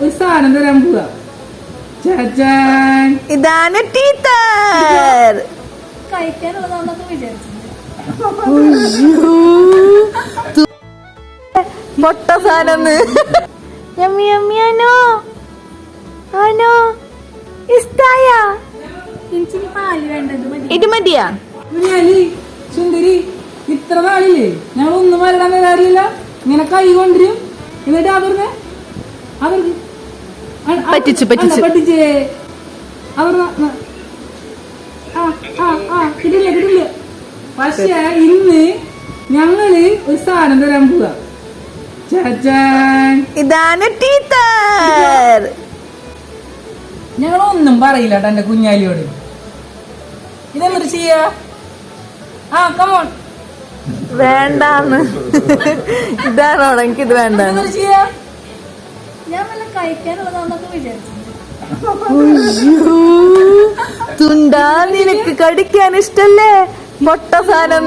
ഒരു സാധനം തരാൻ പോവാ. ഇതാണ് ടീച്ചർ. പൊട്ട സാധനം യമ്മി യമ്മി ആനോ ആനോ ഇഷ്ടായ? ഇത് മതിയാ? സുന്ദരി ഇത്ര നാളില്ലേ? ഞങ്ങൾ ഒന്നും വരടാൻ വരാറില്ല ഇങ്ങനെ കൈ കൊണ്ടിരും എന്നിട്ട് അവർക്ക് അ- അ- പറ്റിച്ചു, പറ്റിച്ചു. പറ്റിച്ചേ. അവർ ആ ആ ആ കിട്ടില്ല കിട്ടില്ല പക്ഷേ ഇന്ന് ഞങ്ങൾ ഒരു സാധനം തരാൻ പോവാ. ഇതാണ് ടീച്ചർ. ഞങ്ങൾ ഒന്നും പറയില്ല എന്റെ കുഞ്ഞാലിയോട്. ഇതെന്തൊരു ചെയ്യാ? ആ കമോൺ വേണ്ടാന്ന്. ഇതാണോ ഇത് വേണ്ട ചെയ്യാ? ഞാൻ വല്ല കഴിക്കാനുള്ളതാണെന്നൊക്കെ വിചാരിച്ചു. തുണ്ടാ നിനക്ക് കടിക്കാൻ ഇഷ്ടല്ലേ? പൊട്ട സാധനം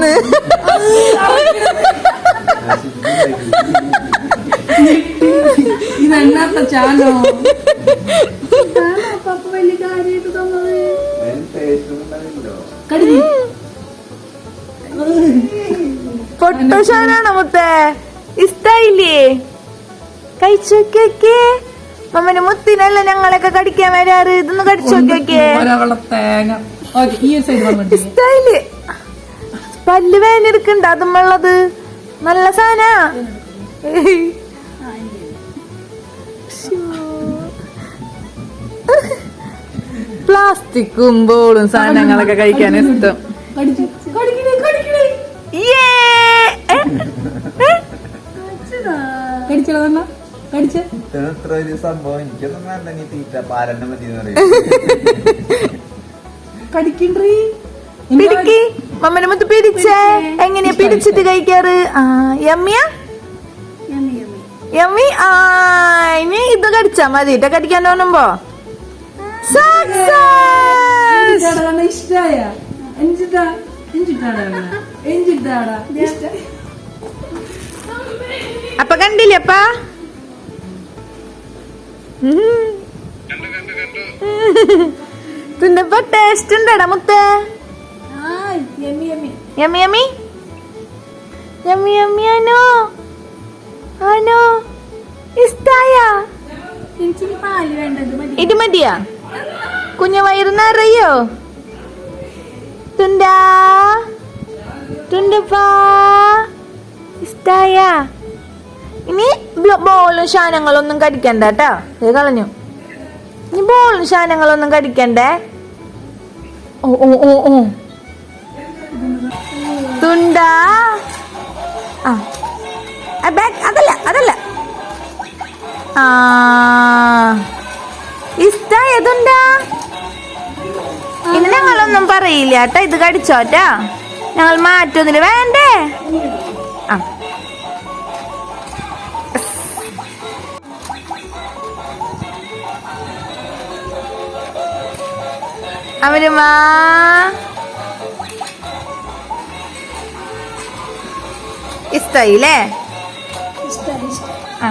ഇതെന്നാത്ത ചാനോ? പപ്പ വലിയ കാര്യമായിട്ട് തന്നത്. കടിഞ്ഞി പൊട്ട സാധനാണോ മുത്തേ? ഇഷ്ടായില്ലേ? കഴിച്ചോക്കിയൊക്കെ മമ്മന് മുത്തിനല്ല ഞങ്ങളൊക്കെ കടിക്കാൻ വരാറ്? ഇതൊന്ന് കടിച്ചു നോക്കിയോക്കേ സ്റ്റൈൽ പല്ല് വേനെടുക്കണ്ട അതും വെള്ളത് നല്ല സാധനാ പ്ലാസ്റ്റിക്കും ബോളും സാധനങ്ങളൊക്കെ കഴിക്കാൻ ഇഷ്ടം? കടിച്ചടാ ഇത്ര ഒരു സംഭവം? എനിക്കൊന്നും വേണ്ട നീ തീറ്റ പാലന്നെ മതി കടിക്കണ്ടേ? പിടിക്ക്. മമ്മനെ മുത്ത് പിടിച്ചേ. എങ്ങനെയാ പിടിച്ചിട്ട് കഴിക്കാറ്? ആ യമ്മിയാ? യമ്മി ആ ഇനി ഇത് കടിച്ചാ മതി. ഇട്ട കടിക്കാൻ തോന്നുമ്പോ. Success! ഇഷ്ടായ. എഞ്ചിട്ടാ എഞ്ചിട്ടാടാ എഞ്ചിട്ടാടാ അപ്പൊ കണ്ടില്ലേ അപ്പ? തിന്നപ്പോ ടേസ്റ്റ് ഉണ്ടടാ മുത്തേ. ആ yummy yummy yummy yummy yummy yummy ആനോ ആനോ ഇഷ്ടായ? ഇത് മതിയാ? കുഞ്ഞു വയറുന്ന അറിയോ തുണ്ടാ. തുണ്ടപ്പാ. ബോളും ശാനങ്ങളൊന്നും കടിക്കണ്ട കേട്ടാ. ഇത് കളഞ്ഞു. നീ ബോളും ശാനങ്ങളൊന്നും കടിക്കണ്ടേ? ഓ ഓ ഓ ഓ. ആ. ആ, അതല്ല അതല്ല. ആ. ഇഷ്ടായതുണ്ടാ ഇനി ഞങ്ങളൊന്നും പറയില്ല ഇത് കടിച്ചോട്ടാ ഞങ്ങൾ മാറ്റൊന്നില്ല വേണ്ടേ? ആ. അവരുമാ ഇഷ്ടായില്ലേ? ഇഷ്ടം ഇഷ്ടം. ആ.